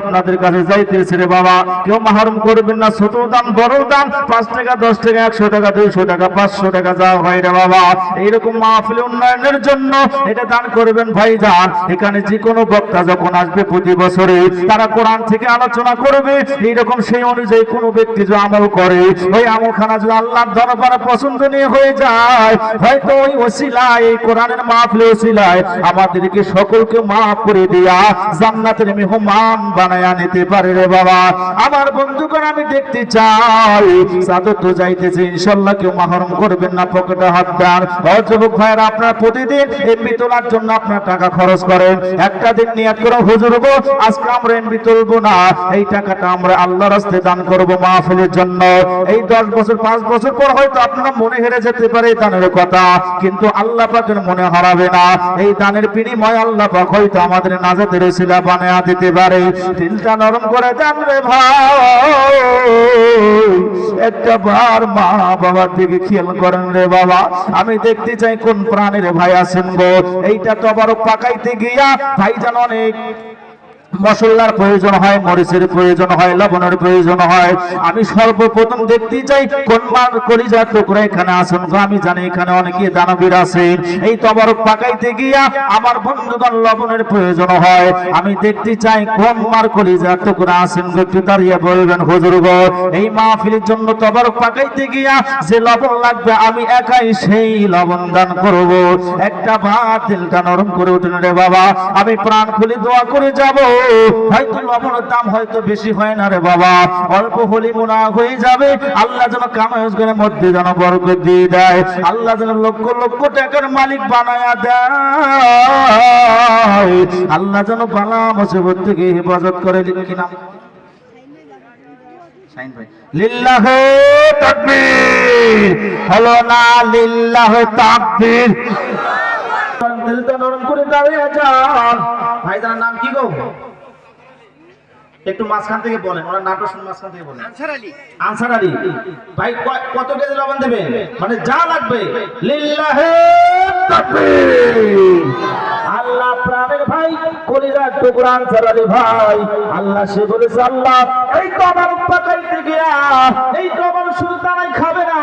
আপনাদের কাছে যাইতেছে রে বাবা, কেউ মাহরুম করবেন না, ছোট দান বড় দান পাঁচ টাকা, দশ টাকা, একশো টাকা, দুইশো টাকা, পাঁচশো টাকা যা হয় রে বাবা। এইরকম মাহফিল উন্নয়নের জন্য এটা দান করবেন ভাই যান এখানে যে কোনো বক্তা যখন আসবে প্রতি বছরে, তারা কোরআন থেকে আলোচনা করবে, এইরকম সেই অনুযায়ী কোনো ব্যক্তি যে আমল করে, ওই আমলখানা যদি আল্লাহর দরবারে পছন্দনীয় হয়ে যায়, হয়তো ওই ওসিলায়, এই কোরআনের মাহফিল ওসিলায় আমাদেরকে সকলকে মাফ করে দিয়া জান্নাতের মেহমান বানায়া নিতে পারে রে বাবা। আমার বন্ধুগণ, আমি দেখতে চাই। সাদর তো যাইতেছে, ইনশাল্লাহ কেউ মাহরম করবেন না, পকেটে হাত দেন। অযুবক ভাইয়েরা, আপনার প্রতিদিন এমবি তোলার জন্য আপনার টাকা খরচ করেন। একটা দিন নিয়াত করে, হুজুর গো, আজকে আমরা এমবি তুলবো না। এই টাকাটা আমরা আল্লাহর রাস্তে দান করব মাহফিলের জন্য। এই দশ বছর, পাঁচ বছর পর হয়তো আপনারা মনে হেরে যেতে পারে দানের কথা। কিন্তু আল্লাহ পাকের মনে হারাবে না। এই দানের বিনিময় আল্লাহ পাক হয়তো আমাদের নাজাতের শিলা বানায়া দিতে পারে। দিলটা নরম করে দেন রে ভাই। একটা বার মা বাবার দিকে খেয়াল করেন রে বাবা। আমি দেখতে চাই কোন প্রাণের ভাই আছেন গো। এইটা তো আবার পাকাইতে গিয়া ভাই যেন অনেক মশলার প্রয়োজন হয়, মরিচের প্রয়োজন হয়, লবণের প্রয়োজন হয়। আমি সর্বপ্রথম দেখতে চাই, কোন মান কলিজার টুকরা এখানে আসুন। আমি জানি এখানে অনেকে দানবীর আছে এই তবরক পাকাইতে গিয়া আমার বন্ধুগণ লবণের প্রয়োজন হয়। আমি দেখতে চাই, কোন মার কলিজার টুকরা আছেন একটু দাঁড়িয়ে বলবেন, হুজুর গো। এই মাহফিলের জন্য তবরক পাকাইতে গিয়া যে লবণ লাগবে, আমি একাই সেই লবণ দান করব। একটা ভাত দিলটা নরম করে উঠেন রে বাবা। আমি প্রাণ খুলে দোয়া করে যাব। হয়তো লবণের দাম হয়তো বেশি হয় না রে বাবা। অল্প হলি মোনা হয়ে যাবে। আল্লাহ যেন কামায়জগণের মধ্যে যেন বরকত দিয়ে দেয়। আল্লাহ যেন লক্ষ লক্ষ টাকার মালিক বানায়া দেয়। আল্লাহ যেন বালা মুসিবত থেকে হেফাজত করে কি নাম শাহিন ভাই। লিল্লাহ তাকবীর। হলো না লিল্লাহ তাকবীর। দিলটা নরম করে দাঁড়িয়ে যান। ভাইজানের নাম কি গো? একটু মাঝখান থেকে বলেন ওনার নামটা শুনে মাঝখান থেকে বলেন। আনসার আলী। আনসার আলী। ভাই কত কেজি লবণ দেবে? মানে যা লাগবে। লিল্লাহে আল্লাহ প্রাণের ভাই কলিজার টুকরা আনসার আলী ভাই। আল্লাহ সে বলেছে আল্লাহ এই তো আমার পাকাইতে গিয়া এই তো আমার শুধু তারাই খাবে না।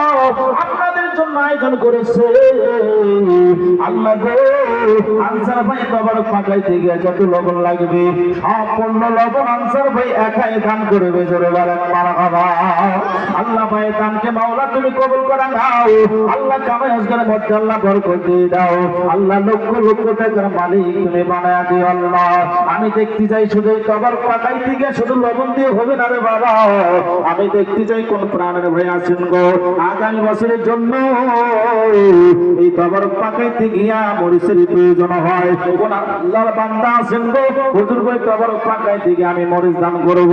আপনাদের জন্য আয়োজন করেছে। আল্লাহ গো আনসার ভাই গিয়া যত লবণ লাগবে। সম্পূর্ণ লবণ আনসার ভাই একাই দান করবে, জোরে বলেন মারহাবা আল্লাহ ভাই দানকে মাওলা তুমি কবুল করে নাও। আল্লাহ আজকের মধ্যে আল্লাহ দাও। আল্লাহ লক্ষ লক্ষ টাকার মালিক তুমি বানায়া দিও আল্লাহ। আমি দেখতে চাই শুধু কবর পাকাইতে গিয়া শুধু লবণ দিয়ে হবে না রে বাবা। আমি দেখতে চাই কোন প্রাণের ভাই আছেন গো। আগামী বছরের জন্য এই কবর পাকাইতে গিয়া মরিচের প্রয়োজন হয়। ওনার আল্লাহর বান্দা আছেন গো। হুজুর তো আবার পাকাইতে দিকে আমি মরিচ দান করব।